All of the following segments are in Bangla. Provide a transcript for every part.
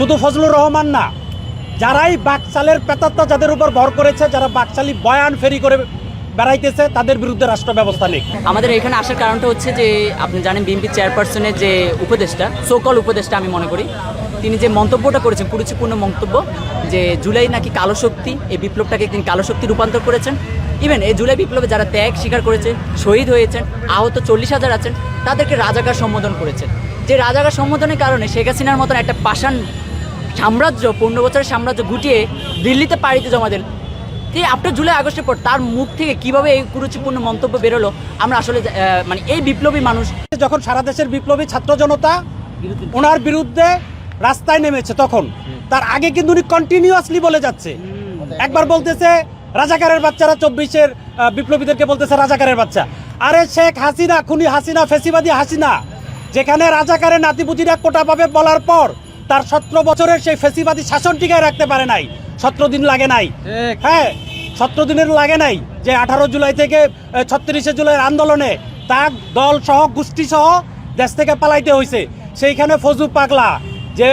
শুধু ফজলুর রহমান না, যারাই বাকচালের পেতাত্তা যাদের উপর ভর করেছে, যারা বাকচালি বয়ান ফেরি করে বেড়াইতেছে, তাদের বিরুদ্ধে রাষ্ট্র ব্যবস্থা নেই। আমাদের এখানে আসার কারণটা হচ্ছে যে, আপনি জানেন বিএনপি চেয়ারপারসনের যে উপদেষ্টা সোকল উপদেষ্টা আমি মনে করি, তিনি যে মন্তব্যটা করেছেন, কুরুচিপূর্ণ মন্তব্য, যে জুলাই নাকি কালো শক্তি, এই বিপ্লবটাকে তিনি কালো শক্তি রূপান্তর করেছেন। ইভেন এই জুলাই বিপ্লবে যারা ত্যাগ স্বীকার করেছে, শহীদ হয়েছেন, আহত চল্লিশ হাজার আছেন, তাদেরকে রাজাকার সম্বোধন করেছেন। যে রাজাকার সম্বোধনের কারণে শেখ হাসিনার মতন একটা পাষাণ সাম্রাজ্য, পনেরো বছরের সাম্রাজ্য গুটিয়ে দিল্লিতে পাড়িতে জমা দেন। যে আপনার জুলাই আগস্টের পর তার মুখ থেকে কীভাবে এই কুরুচিপূর্ণ মন্তব্য বেরোলো? আমরা আসলে মানে এই বিপ্লবী মানুষ যখন সারা দেশের বিপ্লবী ছাত্র জনতা ওনার বিরুদ্ধে রাস্তায় নেমেছে তখন, তার আগে কিন্তু উনি কন্টিনিউয়াসলি বলে যাচ্ছে। একবার বলতেছে, রাজাকারের বাচ্চারা চব্বিশের বিপ্লবীদেরকে বলতেছে রাজাকারের বাচ্চা। আরে শেখ হাসিনা, খুনি হাসিনা, ফেসিবাদী হাসিনা, যেখানে রাজাকারের নাতিপুতিরা কোটা পাবে বলার পর তার সতেরো বছরের সেই ফেসিবাদী শাসন টিকায় রাখতে পারে নাই। সতেরো দিন লাগে নাই। হ্যাঁ সতেরো দিনের লাগে নাই যে আঠারো জুলাই থেকে ছত্রিশে জুলাইয়ের আন্দোলনে তার দল সহ গোষ্ঠী সহ দেশ থেকে পালাইতে হয়েছে সেইখানে ফজু পাগলা যে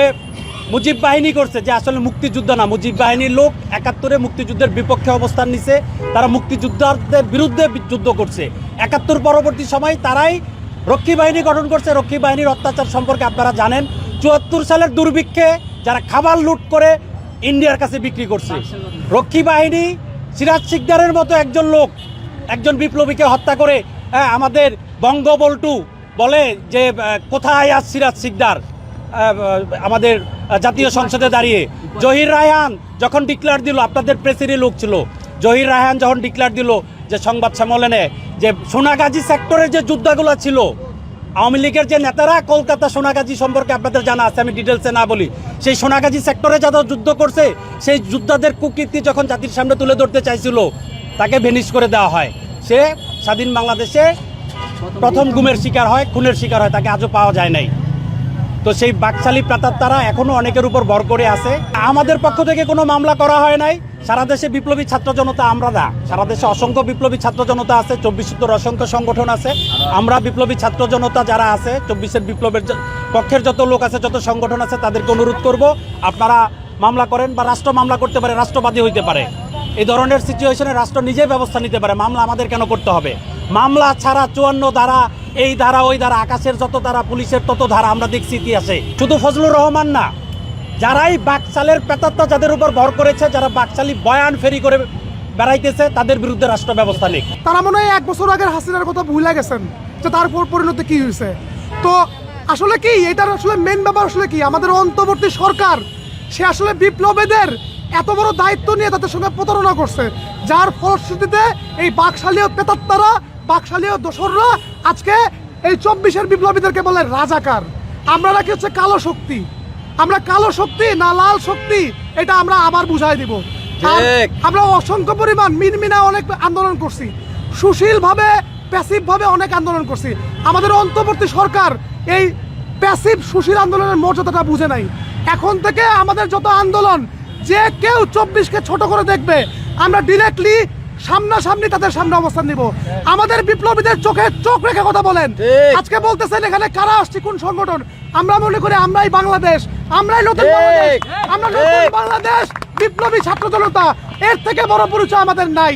মুজিব বাহিনী করছে যে আসলে মুক্তিযুদ্ধ না মুজিব বাহিনীর লোক একাত্তরে মুক্তিযুদ্ধের বিপক্ষে অবস্থান নিছে। তারা মুক্তিযুদ্ধের বিরুদ্ধে যুদ্ধ করছে। একাত্তর পরবর্তী সময় তারাই রক্ষী বাহিনী গঠন করছে। রক্ষী বাহিনীর অত্যাচার সম্পর্কে আপনারা জানেন। চুয়াত্তর সালের দুর্ভিক্ষে যারা খাবার লুট করে ইন্ডিয়ার কাছে বিক্রি করছে। রক্ষী বাহিনী সিরাজ সিকদারের মতো একজন লোক একজন বিপ্লবীকে হত্যা করে হ্যাঁ, আমাদের বঙ্গবল্টু বলে যে কোথায় আজ সিরাজ সিকদার আমাদের জাতীয় সংসদে দাঁড়িয়ে। জহির রায়হান যখন ডিক্লার দিল আপনাদের প্রেসিডি লোক ছিল। জহির রায়হান যখন ডিক্লার দিল যে সংবাদ সম্মেলনে যে সোনাগাজী সেক্টরের যে যুদ্ধগুলো ছিল আওয়ামী লীগের যে নেতারা, কলকাতা সোনাগাজী সম্পর্কে আপনাদের জানা আছে, আমি ডিটেলসে না বলি। সেই সোনাগাজী সেক্টরে যারা যুদ্ধ করছে, সেই যোদ্ধাদের কুকীর্তি যখন জাতির সামনে তুলে ধরতে চাইছিল, তাকে ভেনিশ করে দেওয়া হয়। সে স্বাধীন বাংলাদেশে প্রথম গুমের শিকার হয়, খুনের শিকার হয়, তাকে আজও পাওয়া যায় নাই। তো সেই বাকশালী প্রাতার তারা এখনও অনেকের উপর ভর করে আছে। আমাদের পক্ষ থেকে কোনো মামলা করা হয় নাই। সারা দেশে বিপ্লবী ছাত্র জনতা আমরা না। সারা দেশে অসংখ্য বিপ্লবী ছাত্র জনতা আছে, চব্বিশ উত্তর অসংখ্য সংগঠন আছে। আমরা বিপ্লবী ছাত্র জনতা যারা আছে, চব্বিশের বিপ্লবের পক্ষের যত লোক আছে, যত সংগঠন আছে, তাদেরকে অনুরোধ করব, আপনারা মামলা করেন বা রাষ্ট্র মামলা করতে পারে, রাষ্ট্রবাদী হইতে পারে। এই ধরনের সিচুয়েশনে রাষ্ট্র নিজেই ব্যবস্থা নিতে পারে। মামলা আমাদের কেন করতে হবে? মামলা ছাড়া চুয়ান্ন ধারা, এই ধারা, ওই ধারা, আকাশের যত ধারা, পুলিশের তত ধারা আমরা দেখছি ইতিহাসে। শুধু ফজলুর রহমান না, যারাই বাকচালের পেতাত্তা যাদের উপর ভর করেছে, যারা বাকচালি বয়ান ফেরি করে বেড়াইতেছে, তাদের বিরুদ্ধে রাষ্ট্র ব্যবস্থা নেই। তারা মনে হয় এক বছর আগের হাসিনার কথা ভুলে গেছেন, যে তারপর পরিণতি কি হয়েছে। তো আসলে কি, এটার আসলে মেন ব্যাপার আসলে কি? আমাদের অন্তর্বর্তী সরকার, সে আসলে বিপ্লবীদের এত বড় দায়িত্ব নিয়ে তাদের সঙ্গে প্রতারণা করছে, যার ফলশ্রুতিতে এই বাকশালীয় পেতাত্তারা বাকশালীয় দোসররা আজকে এই চব্বিশের বিপ্লবীদেরকে বলে রাজাকার। আমরা নাকি হচ্ছে কালো শক্তি। আমরা কালো শক্তি না লাল শক্তি এটা আমরা আবার বুঝাই দিব। আমরা অসংখ্য পরিমাণ মিনমিনা অনেক আন্দোলন করছি। সুশীলভাবে প্যাসিভভাবে অনেক আন্দোলন করছি। আমাদের অন্তর্বর্তী সরকার এই প্যাসিভ সুশীল আন্দোলনের মর্যাদাটা বুঝে নাই। এখন থেকে আমাদের যত আন্দোলন যে কেউ চব্বিশকে ছোট করে দেখবে আমরা ডিরেক্টলি সামনাসামনি তাদের সামনে অবস্থান নিব। আমাদের বিপ্লবীদের চোখে চোখ রেখে কথা বলেন। আজকে বলতেছেন এখানে কারা আসছে কোন সংগঠন? আমরা মনে করি আমরাই বাংলাদেশ আমরাই নতুন বাংলাদেশ আমরা নতুন বাংলাদেশ বিপ্লবী ছাত্র জনতা। এর থেকে বড় পরিচয় আমাদের নাই।